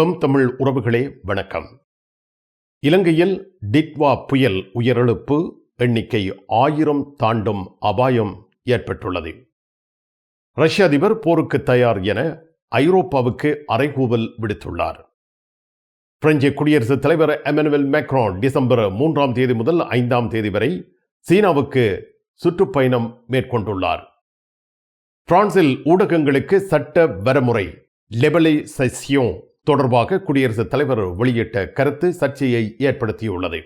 M Tamil உறவுகளே வணக்கம். இலங்கையில் டிட்வா புயல் உயிரிழப்பு எண்ணிக்கை ஆயிரம் தாண்டும் அபாயம் ஏற்பட்டுள்ளது. ரஷ்ய அதிபர் போருக்கு தயார் என ஐரோப்பாவுக்கு அறைகூவல் விடுத்துள்ளார். பிரெஞ்சு குடியரசுத் தலைவர் எமனுவல் மேக்ரான் டிசம்பர் மூன்றாம் தேதி முதல் ஐந்தாம் தேதி வரை சீனாவுக்கு சுற்றுப்பயணம் மேற்கொண்டுள்ளார். பிரான்சில் ஊடகங்களுக்கு சட்ட வரமுறை லெபலைசேஷன் தொடர்பாக குடியரசுத் தலைவர் வெளியிட்ட கருத்து சர்ச்சையை ஏற்படுத்தியுள்ளது.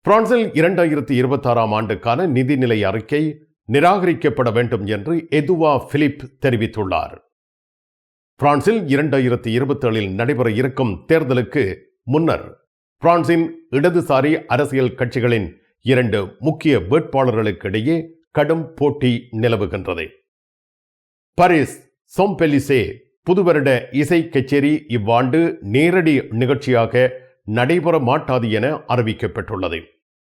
பிரான்சில் இரண்டாயிரத்தி இருபத்தாறாம் ஆண்டுக்கான நிதிநிலை அறிக்கை நிராகரிக்கப்பட வேண்டும் என்று எதுவா பிலிப் தெரிவித்துள்ளார். பிரான்சில் இரண்டாயிரத்தி இருபத்தேழில் நடைபெற இருக்கும் தேர்தலுக்கு முன்னர் பிரான்சின் இடதுசாரி அரசியல் கட்சிகளின் இரண்டு முக்கிய வேட்பாளர்களுக்கிடையே கடும் போட்டி நிலவுகின்றது. பாரிஸ் சோம்பெலிசே புதுவருட இசை கச்சேரி இவ்வாண்டு நேரடி நிகழ்ச்சியாக நடைபெற மாட்டாது என அறிவிக்கப்பட்டுள்ளது.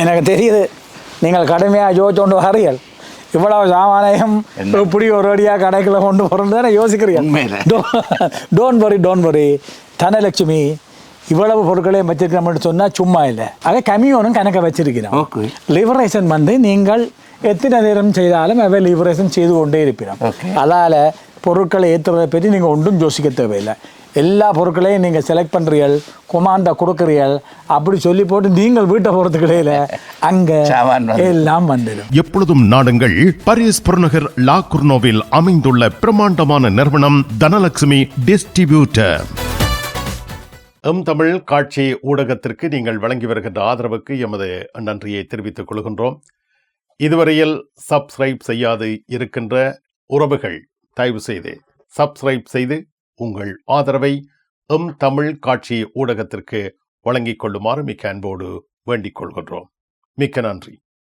எனக்கு தெரியுது. நீங்கள் கடுமையாக ஜோதிச்சோண்டு வரீர்கள். இவ்வளவு சாமானியம் இப்படி ஒரு அடியாக கடைக்குள்ள கொண்டு போகிறது தானே யோசிக்கிறீங்க. Don't worry don't worry Dhanalakshmi இவ்வளவு பொருட்களையும் வச்சிருக்கிறோம்னு சொன்னால் சும்மா இல்லை. அதை கமியோனும் கணக்க வச்சிருக்கிறோம். லிபரேஷன் வந்து நீங்கள் எத்தனை நேரம் செய்தாலும் அவை லிபரேஷன் செய்து கொண்டே இருப்பினோம். Okay. அதால் பொருட்களை ஏற்றுறதை பற்றி நீங்கள் ஒன்றும் யோசிக்க தேவையில்லை. எல்லா பொருட்களையும் நீங்கள் செலக்ட் பண்ணுறீர்கள் கொமாண்டா கொடுக்குறீர்கள் அப்படி சொல்லி போட்டு நீங்கள் வீட்டை போகிறதுக்கு இடையில அங்கே. எல்லாம் வந்துடும். எப்பொழுதும் நாடுங்கள் பாரிஸ் புறநகர் லா குர்னோவில் அமைந்துள்ள பிரம்மாண்டமான நிறுவனம் தனலட்சுமி டிஸ்ட்ரிபியூட்டர். எம் தமிழ் காட்சி ஊடகத்திற்கு நீங்கள் வழங்கி வருகின்ற ஆதரவுக்கு எமது நன்றியை தெரிவித்துக் கொள்கின்றோம். இதுவரையில் சப்ஸ்கிரைப் செய்யாது இருக்கின்ற உறவுகள் தயவு செய்து சப்ஸ்கிரைப் செய்து உங்கள் ஆதரவை எம் தமிழ் காட்சி ஊடகத்திற்கு வழங்கிக் கொள்ளுமாறு மிக்க அன்போடு வேண்டிக் கொள்கின்றோம். மிக்க நன்றி.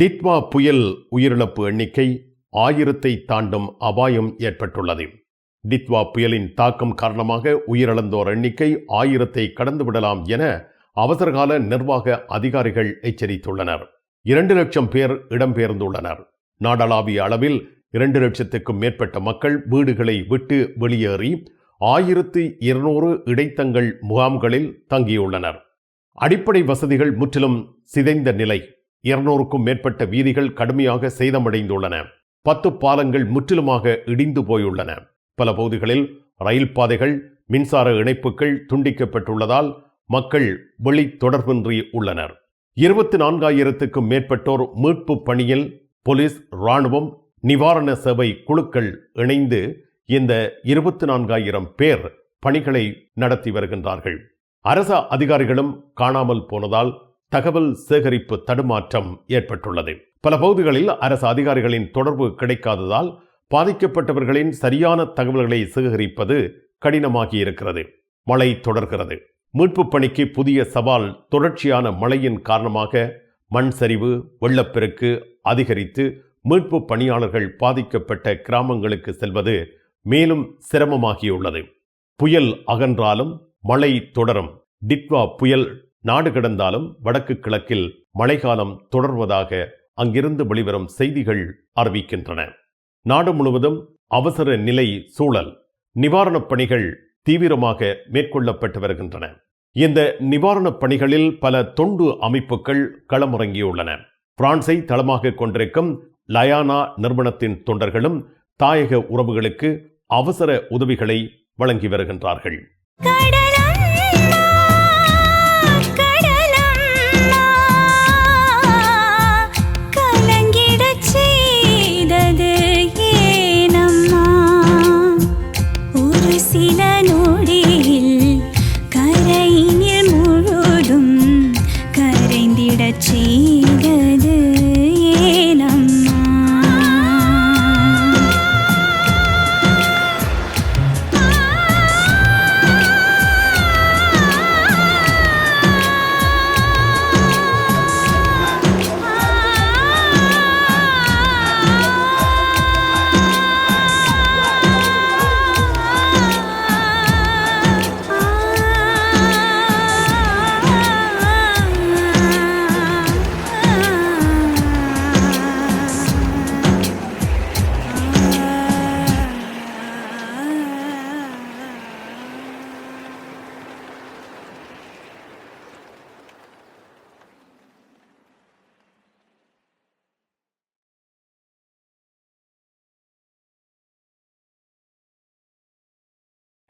டிட்வா புயல் உயிரிழப்பு எண்ணிக்கை ஆயிரத்தை தாண்டும் அபாயம் ஏற்பட்டுள்ளது. டிட்வா புயலின் தாக்கம் காரணமாக உயிரிழந்தோர் எண்ணிக்கை ஆயிரத்தை கடந்துவிடலாம் என அவசரகால நிர்வாக அதிகாரிகள் எச்சரித்துள்ளனர். இரண்டு லட்சம் பேர் இடம்பெயர்ந்துள்ளனர். நாடளாவிய அளவில் இரண்டு லட்சத்துக்கும் மேற்பட்ட மக்கள் வீடுகளை விட்டு வெளியேறி ஆயிரத்து இருநூறு இடைத்தங்கள் முகாம்களில் தங்கியுள்ளனர். அடிப்படை வசதிகள் முற்றிலும் சிதைந்த நிலை. இருநூறுக்கும் மேற்பட்ட வீதிகள் கடுமையாக சேதமடைந்துள்ளன. பத்து பாலங்கள் முற்றிலுமாக இடிந்து போயுள்ளன. பல பகுதிகளில் ரயில் பாதைகள் மின்சார இணைப்புகள் துண்டிக்கப்பட்டுள்ளதால் மக்கள் வெளி தொடர்பின்றி உள்ளனர். இருபத்தி நான்காயிரத்துக்கும் மேற்பட்டோர் மீட்பு பணியில் போலீஸ் ராணுவம் நிவாரண சேவை குழுக்கள் இணைந்து இந்த இருபத்தி நான்காயிரம் பேர் பணிகளை நடத்தி வருகின்றார்கள். அரச அதிகாரிகளும் காணாமல் போனதால் தகவல் சேகரிப்பு தடுமாற்றம் ஏற்பட்டுள்ளது. பல பகுதிகளில் அரசு அதிகாரிகளின் தொடர்பு கிடைக்காததால் பாதிக்கப்பட்டவர்களின் சரியான தகவல்களை சேகரிப்பது கடினமாகி இருக்கிறது மழை தொடர்கிறது. மீட்புப் பணிக்கு புதிய சவால் தொடர்ச்சியான மழையின் காரணமாக மண் சரிவு வெள்ளப்பெருக்கு அதிகரித்து மீட்பு பணியாளர்கள் பாதிக்கப்பட்ட கிராமங்களுக்கு செல்வது மேலும் சிரமமாகியுள்ளது. புயல் அகன்றாலும் மழை தொடரும். டிட்வா புயல் நாடு கடந்தாலும் வடக்கு கிழக்கில் மழைக்காலம் தொடர்வதாக அங்கிருந்து வெளிவரும் செய்திகள் அறிவிக்கின்றன. நாடு முழுவதும் அவசர நிலை சூழல் நிவாரணப் பணிகள் தீவிரமாக மேற்கொள்ளப்பட்டு வருகின்றன. இந்த நிவாரணப் பணிகளில் பல தொண்டு அமைப்புகள் களமிறங்கியுள்ளன. பிரான்சை தளமாக கொண்டிருக்கும் லயானா நிறுவனத்தின் தொண்டர்களும் தாயக உறவுகளுக்கு அவசர உதவிகளை வழங்கி வருகின்றார்கள்.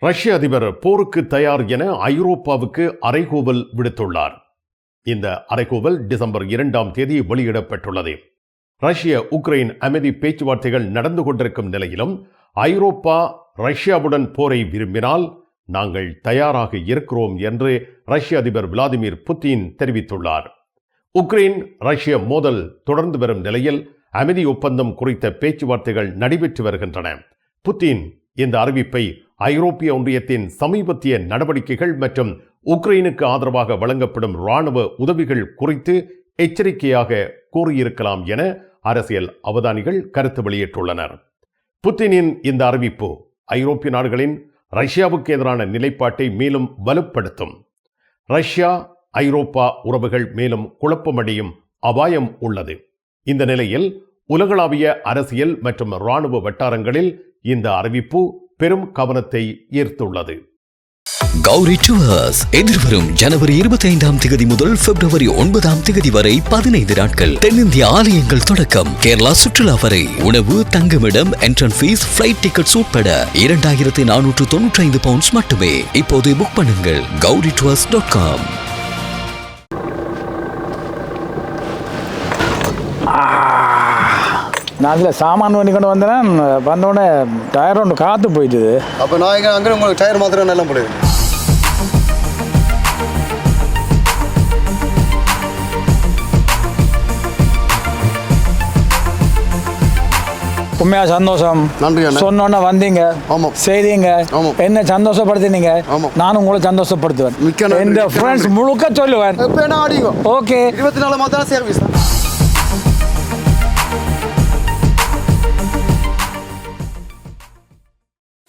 ரஷ்ய அதிபர் போருக்கு தயார் என ஐரோப்பாவுக்கு அரைகோவல் விடுத்துள்ளார். இந்த அரைகோவல் டிசம்பர் இரண்டாம் தேதி வெளியிடப்பட்டுள்ளது. ரஷ்ய உக்ரைன் அமைதி பேச்சுவார்த்தைகள் நடந்து கொண்டிருக்கும் நிலையிலும் ஐரோப்பா ரஷ்யாவுடன் போரை விரும்பினால் நாங்கள் தயாராக இருக்கிறோம் என்று ரஷ்ய அதிபர் விளாடிமிர் புட்டின் தெரிவித்துள்ளார். உக்ரைன் ரஷ்ய மோதல் தொடர்ந்து வரும் நிலையில் அமைதி ஒப்பந்தம் குறித்த பேச்சுவார்த்தைகள் நடைபெற்று வருகின்றன. புட்டின் இந்த அறிவிப்பை ஐரோப்பிய ஒன்றியத்தின் சமீபத்திய நடவடிக்கைகள் மற்றும் உக்ரைனுக்கு ஆதரவாக வழங்கப்படும் இராணுவ உதவிகள் குறித்து எச்சரிக்கையாக கூறியிருக்கலாம் என அரசியல் அவதானிகள் கருத்து வெளியிட்டுள்ளனர். புத்தினின் இந்த அறிவிப்பு ஐரோப்பிய நாடுகளின் ரஷ்யாவுக்கு எதிரான நிலைப்பாட்டை மேலும் வலுப்படுத்தும். ரஷ்யா ஐரோப்பா உறவுகள் மேலும் குழப்பமடையும் அபாயம் உள்ளது. இந்த நிலையில் உலகளாவிய அரசியல் மற்றும் இராணுவ வட்டாரங்களில் இந்த அறிவிப்பு பெரும் கவனத்தை ஈர்த்துள்ளது. கௌரி டுவர்ஸ் எதிர்வரும் ஜனவரி இருபத்தி ஐந்தாம் திகதி முதல் பிப்ரவரி ஒன்பதாம் திகதி வரை பதினைந்து நாட்கள். தென்னிந்திய ஆலயங்கள் தொடக்கம். கேரளா சுற்றுலா வரை. உணவு தங்குமிடம் என்ட்ரன் ஃபீஸ் பிளைட் டிக்கெட்ஸ் உட்பட இரண்டாயிரத்தி நானூற்று தொன்னூற்றி ஐந்து பவுண்ட்ஸ் மட்டுமே. இப்போது புக் பண்ணுங்கள். கௌரி டுவர்ஸ் டாட் காம் நான் அதில் சாமான் பண்ணி கொண்டு வந்தேன் வந்தோடனே டயர் ஒன்று காற்று போயிட்டுது. அப்போ நான் இங்கே அங்கே உங்களுக்கு டயர் மாத்திரம் எல்லாம் போடுது. உண்மையா சந்தோஷம். நன்றி. சொன்னோன்னே வந்தீங்க. ஆமாம். செய்தீங்க. என்ன சந்தோஷப்படுத்தினீங்க. நானும் உங்களை சந்தோஷப்படுத்துவேன். மிக்க என் ஃப்ரெண்ட்ஸ். முழுக்க சொல்லுவேன். ஓகே. இருபத்தி நாலு மாதம் சர்வீஸ்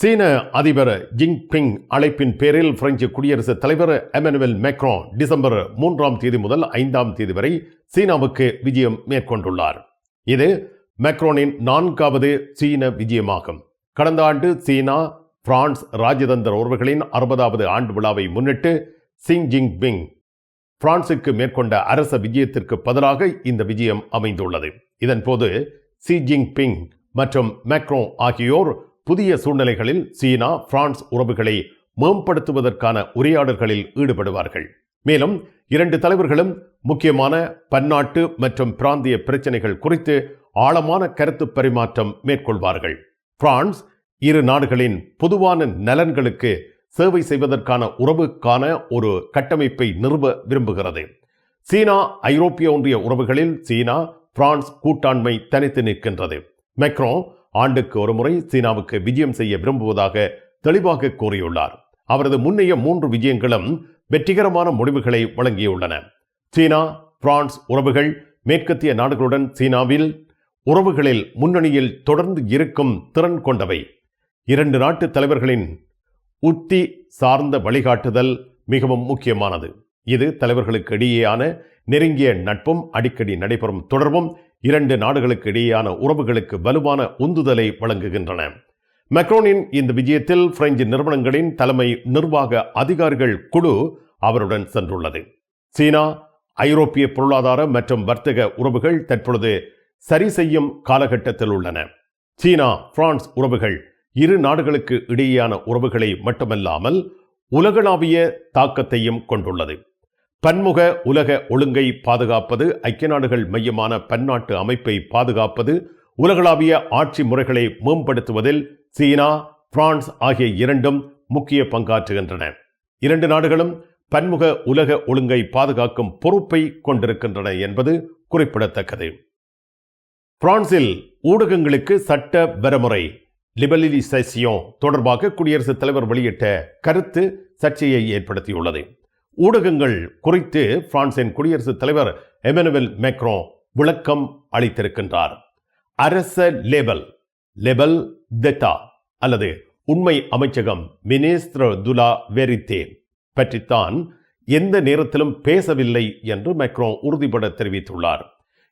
சீன அதிபர் ஜின்பிங் அழைப்பின் பேரில் பிரெஞ்சு குடியரசுத் தலைவர் எமனுவல் மேக்ரோ டிசம்பர் மூன்றாம் தேதி முதல் ஐந்தாம் தேதி வரை சீனாவுக்கு விஜயம் மேற்கொண்டுள்ளார். இது மேக்ரோனின் நான்காவது சீன விஜயமாகும். கடந்த ஆண்டு சீனா பிரான்ஸ் ராஜதந்திர உறவுகளின் அறுபதாவது ஆண்டு விழாவை முன்னிட்டு சிங் ஜின்பிங் பிரான்சுக்கு மேற்கொண்ட அரச விஜயத்திற்கு பதிலாக இந்த விஜயம் அமைந்துள்ளது. இதன்போது சி ஜின்பிங் மற்றும் மேக்ரோ ஆகியோர் புதிய சூழ்நிலைகளில் சீனா பிரான்ஸ் உறவுகளை மேம்படுத்துவதற்கான உரையாடல்களில் ஈடுபடுவார்கள். மேலும் இரண்டு தலைவர்களும் முக்கியமான பன்னாட்டு மற்றும் பிராந்திய பிரச்சனைகள் குறித்து ஆழமான கருத்து பரிமாற்றம் மேற்கொள்வார்கள். பிரான்ஸ் இரு நாடுகளின் பொதுவான நலன்களுக்கு சேவை செய்வதற்கான உறவுக்கான ஒரு கட்டமைப்பை நிறுவ விரும்புகிறது. சீனா ஐரோப்பிய ஒன்றிய உறவுகளில் சீனா பிரான்ஸ் கூட்டாண்மை தனித்து நிற்கின்றது. மெக்ரோ ஆண்டுக்கு ஒருமுறை சீனாவுக்கு விஜயம் செய்ய விரும்புவதாக தெளிவாக கூறியுள்ளார். அவரது முன்னைய மூன்று விஜயங்களும் வெற்றிகரமான முடிவுகளை வழங்கியுள்ளன. சீனா பிரான்ஸ் உறவுகள் மேற்கத்திய நாடுகளுடன் சீனாவில் உறவுகளில் முன்னணியில் தொடர்ந்து இருக்கும் திறன் கொண்டவை. இரண்டு நாட்டு தலைவர்களின் உத்தி சார்ந்த வழிகாட்டுதல் மிகவும் முக்கியமானது. இது தலைவர்களுக்கு இடையேயான நெருங்கிய நட்பும் அடிக்கடி நடைபெறும் தொடர்பும் இரண்டு நாடுகளுக்கு இடையேயான உறவுகளுக்கு வலுவான உந்துதலை வழங்குகின்றன. மெக்ரோனின் இந்த விஜயத்தில் பிரெஞ்சு நிறுவனங்களின் தலைமை நிர்வாக அதிகாரிகள் குழு அவருடன் சென்றுள்ளது. சீனா ஐரோப்பிய பொருளாதார மற்றும் வர்த்தக உறவுகள் தற்பொழுது சரி செய்யும் காலகட்டத்தில் உள்ளன. சீனா பிரான்ஸ் உறவுகள் இரு நாடுகளுக்கு இடையேயான உறவுகளை மட்டுமல்லாமல் உலகளாவிய தாக்கத்தையும் கொண்டுள்ளது. பன்முக உலக ஒழுங்கை பாதுகாப்பது ஐக்கிய நாடுகள் மையமான பன்னாட்டு அமைப்பை பாதுகாப்பது உலகளாவிய ஆட்சி முறைகளை மேம்படுத்துவதில் சீனா பிரான்ஸ் ஆகிய இரண்டும் முக்கிய பங்காற்றுகின்றன. இரண்டு நாடுகளும் பன்முக உலக ஒழுங்கை பாதுகாக்கும் பொறுப்பை கொண்டிருக்கின்றன என்பது குறிப்பிடத்தக்கது. பிரான்சில் ஊடகங்களுக்கு சட்ட வரமுறை லிபரலிசேஷன் தொடர்பாக குடியரசுத் தலைவர் வெளியிட்ட கருத்து சர்ச்சையை ஏற்படுத்தியுள்ளது. ஊடகங்கள் குறித்து பிரான்சின் குடியரசுத் தலைவர் எமனுவல் மேக்ரோ விளக்கம் அளித்திருக்கின்றார். அரச லேபல் லெபல் தெட்டா அல்லது உண்மை அமைச்சகம் மினேஸ்திர துலா வெரித்தே பற்றித்தான் எந்த நேரத்திலும் பேசவில்லை என்று மேக்ரோ உறுதிபட தெரிவித்துள்ளார்.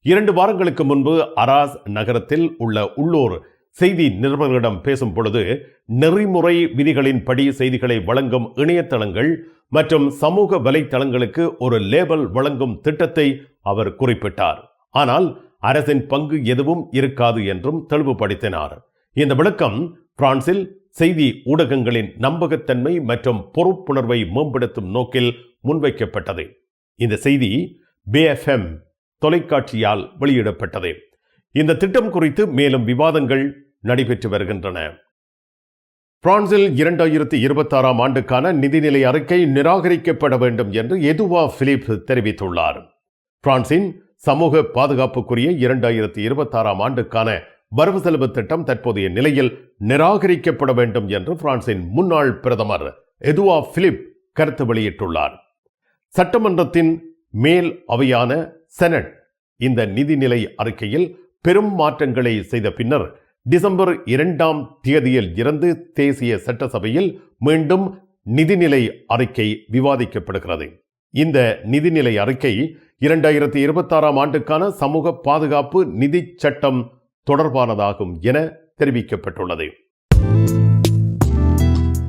இரண்டு வாரங்களுக்கு முன்பு அராஸ் நகரத்தில் உள்ள உள்ளூர் செய்தி நிருபர்களிடம் பேசும் பொழுது நெறிமுறை விதிகளின்படி செய்திகளை வழங்கும் இணையதளங்கள் மற்றும் சமூக வலைத்தளங்களுக்கு ஒரு லேபல் வழங்கும் திட்டத்தை அவர் குறிப்பிட்டார். ஆனால் அரசின் பங்கு எதுவும் இருக்காது என்றும் தெளிவுபடுத்தினார். இந்த விளக்கம் பிரான்சில் செய்தி ஊடகங்களின் நம்பகத்தன்மை மற்றும் பொறுப்புணர்வை மேம்படுத்தும் நோக்கில் முன்வைக்கப்பட்டது. இந்த செய்தி பிஎஃப்எம் தொலைக்காட்சியால் வெளியிடப்பட்டது. இந்த திட்டம் குறித்து மேலும் விவாதங்கள் நடைபெற்று வருகின்றன. பிரான்சில் இரண்டாயிரத்தி இருபத்தாறாம் ஆண்டுக்கான நிதிநிலை அறிக்கை நிராகரிக்கப்பட வேண்டும் என்று எதுவா பிலிப் தெரிவித்துள்ளார். பிரான்சின் சமூக பாதுகாப்புக்குரிய இரண்டாயிரத்தி இருபத்தாறாம் ஆண்டுக்கான வரவு செலவு திட்டம் தற்போதைய நிலையில் நிராகரிக்கப்பட வேண்டும் என்று பிரான்சின் முன்னாள் பிரதமர் எதுவா பிலிப் கருத்து வெளியிட்டுள்ளார். சட்டமன்றத்தின் மேல் அவையான செனட் இந்த நிதிநிலை அறிக்கையில் பெரும் மாற்றங்களை செய்த பின்னர் டிசம்பர் இரண்டாம் தேதியில் இருந்து தேசிய சட்டசபையில் மீண்டும் நிதிநிலை அறிக்கை விவாதிக்கப்படுகிறது. இந்த நிதிநிலை அறிக்கை இரண்டாயிரத்தி இருபத்தாறாம் ஆண்டுக்கான சமூக பாதுகாப்பு நிதி சட்டம் தொடர்பானதாகும் என தெரிவிக்கப்பட்டுள்ளது.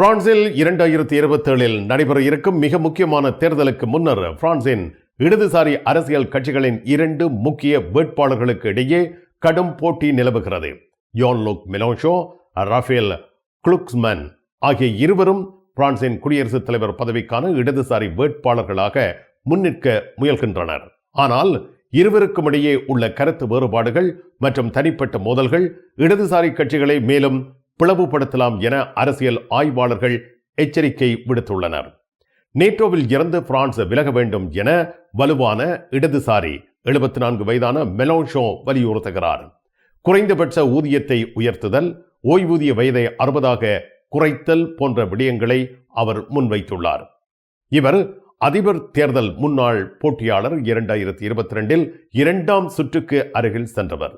பிரான்சில் இரண்டாயிரத்தி இருபத்தேழில் நடைபெற இருக்கும் மிக முக்கியமான தேர்தலுக்கு முன்னர் பிரான்சின் இடதுசாரி அரசியல் கட்சிகளின் இரண்டு முக்கிய வேட்பாளர்களுக்கு இடையே கடும் போட்டி நிலவுகிறது. யோன் லுக் மிலோஷோ ரஃபேல் குளுக்ஸ்மன் ஆகிய இருவரும் பிரான்சின் குடியரசுத் தலைவர் பதவிக்கான இடதுசாரி வேட்பாளர்களாக முன்னிற்க முயல்கின்றனர். ஆனால் இருவருக்கும் இடையே உள்ள கருத்து வேறுபாடுகள் மற்றும் தனிப்பட்ட மோதல்கள் இடதுசாரி கட்சிகளை மேலும் பிளவுபடுத்தலாம் என அரசியல் ஆய்வாளர்கள் எச்சரிக்கை விடுத்துள்ளனர். நேட்டோவில் இருந்து பிரான்ஸ் விலக வேண்டும் என வலுவான இடதுசாரி எழுபத்தி நான்கு வயதான மெலோன்ஷோ வலியுறுத்துகிறார். குறைந்தபட்ச ஊதியத்தை உயர்த்துதல் ஓய்வூதிய வயதை அறுபதாக குறைத்தல் போன்ற விடயங்களை அவர் முன்வைத்துள்ளார். இவர் அதிபர் தேர்தல் முன்னாள் போட்டியாளர் இரண்டாயிரத்தி இருபத்தி ரெண்டில் இரண்டாம் சுற்றுக்கு அருகில் சென்றவர்.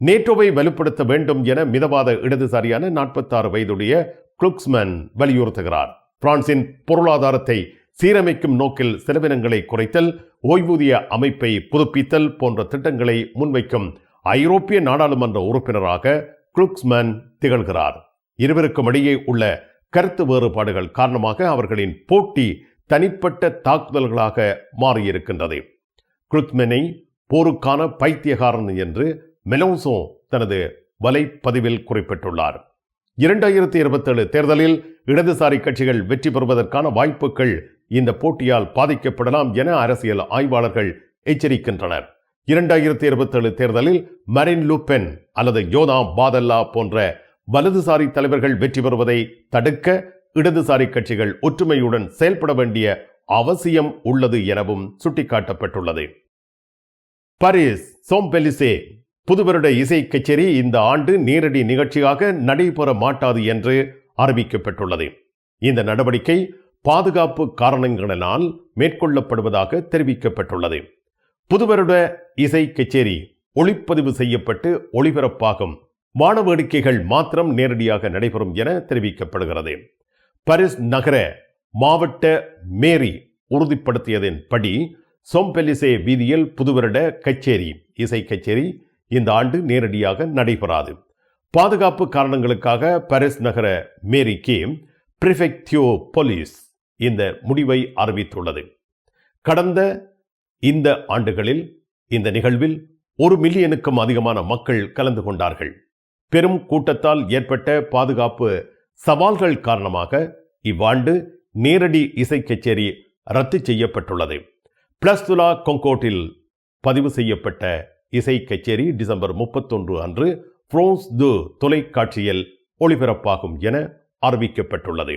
நேட்டோவை வலுப்படுத்த வேண்டும் என மிதவாத இடதுசாரியான நாற்பத்தாறு வயதுடைய குளுக்ஸ்மன் வலியுறுத்துகிறார். பிரான்சின் பொருளாதாரத்தை சீரமைக்கும் நோக்கில் செலவினங்களை குறைத்தல் ஓய்வூதிய அமைப்பை புதுப்பித்தல் போன்ற திட்டங்களை முன்வைக்கும் ஐரோப்பிய நாடாளுமன்ற உறுப்பினராக குளுக்ஸ்மன் திகழ்கிறார். இருவருக்கும் இடையே உள்ள கருத்து வேறுபாடுகள் காரணமாக அவர்களின் போட்டி தனிப்பட்ட தாக்குதல்களாக மாறியிருக்கின்றது. குளுக்மெனை போருக்கான பைத்தியகாரன் என்று மெலோசோ தனது வலைப்பதிவில் குறிப்பிட்டுள்ளார். இரண்டாயிரத்தி இருபத்தேழு தேர்தலில் இடதுசாரி கட்சிகள் வெற்றி பெறுவதற்கான வாய்ப்புகள் இந்த போட்டியால் பாதிக்கப்படலாம் என அரசியல் ஆய்வாளர்கள் எச்சரிக்கின்றனர். இரண்டாயிரத்தி இருபத்தேழு தேர்தலில் மரின் லூபென் அல்லது யோதா பாதல்லா போன்ற வலதுசாரி தலைவர்கள் வெற்றி பெறுவதை தடுக்க இடதுசாரி கட்சிகள் ஒற்றுமையுடன் செயல்பட வேண்டிய அவசியம் உள்ளது எனவும் சுட்டிக்காட்டப்பட்டுள்ளது. பாரிஸ் சோம்பெலிசே புதுவருட இசை கச்சேரி இந்த ஆண்டு நேரடி நிகழ்ச்சியாக நடைபெற மாட்டாது என்று அறிவிக்கப்பட்டுள்ளது. இந்த நடவடிக்கை பாதுகாப்பு காரணங்களினால் மேற்கொள்ளப்படுவதாக தெரிவிக்கப்பட்டுள்ளது. புதுவருட இசை கச்சேரி ஒளிப்பதிவு செய்யப்பட்டு ஒளிபரப்பாகும். வான வேடிக்கைகள் மாத்திரம் நேரடியாக நடைபெறும் என தெரிவிக்கப்படுகிறது. பாரிஸ் நகர மாவட்ட மேரி உறுதிப்படுத்தியதன்படி சோம்பெலிசே வீதியில் புதுவருட கச்சேரி இசை கச்சேரி இந்த ஆண்டு நேரடியாக நடைபெறாது. பாதுகாப்பு காரணங்களுக்காக பாரிஸ் நகர மேரிக்கு பிரிஃபெக்டியோ போலீஸ் இந்த முடிவை அறிவித்துள்ளது. கடந்த இந்த ஆண்டுகளில் இந்த நிகழ்வில் ஒரு மில்லியனுக்கும் அதிகமான மக்கள் கலந்து கொண்டார்கள். பெரும் கூட்டத்தால் ஏற்பட்ட பாதுகாப்பு சவால்கள் காரணமாக இவ்வாண்டு நேரடி இசை கச்சேரி ரத்து செய்யப்பட்டுள்ளது. பிளஸ்துலா கொங்கோட்டில் பதிவு செய்யப்பட்ட இசை கச்சேரி டிசம்பர் முப்பத்தொன்று அன்று பிரான்ஸ் து தொலைக்காட்சியில் ஒளிபரப்பாகும் என அறிவிக்கப்பட்டுள்ளது.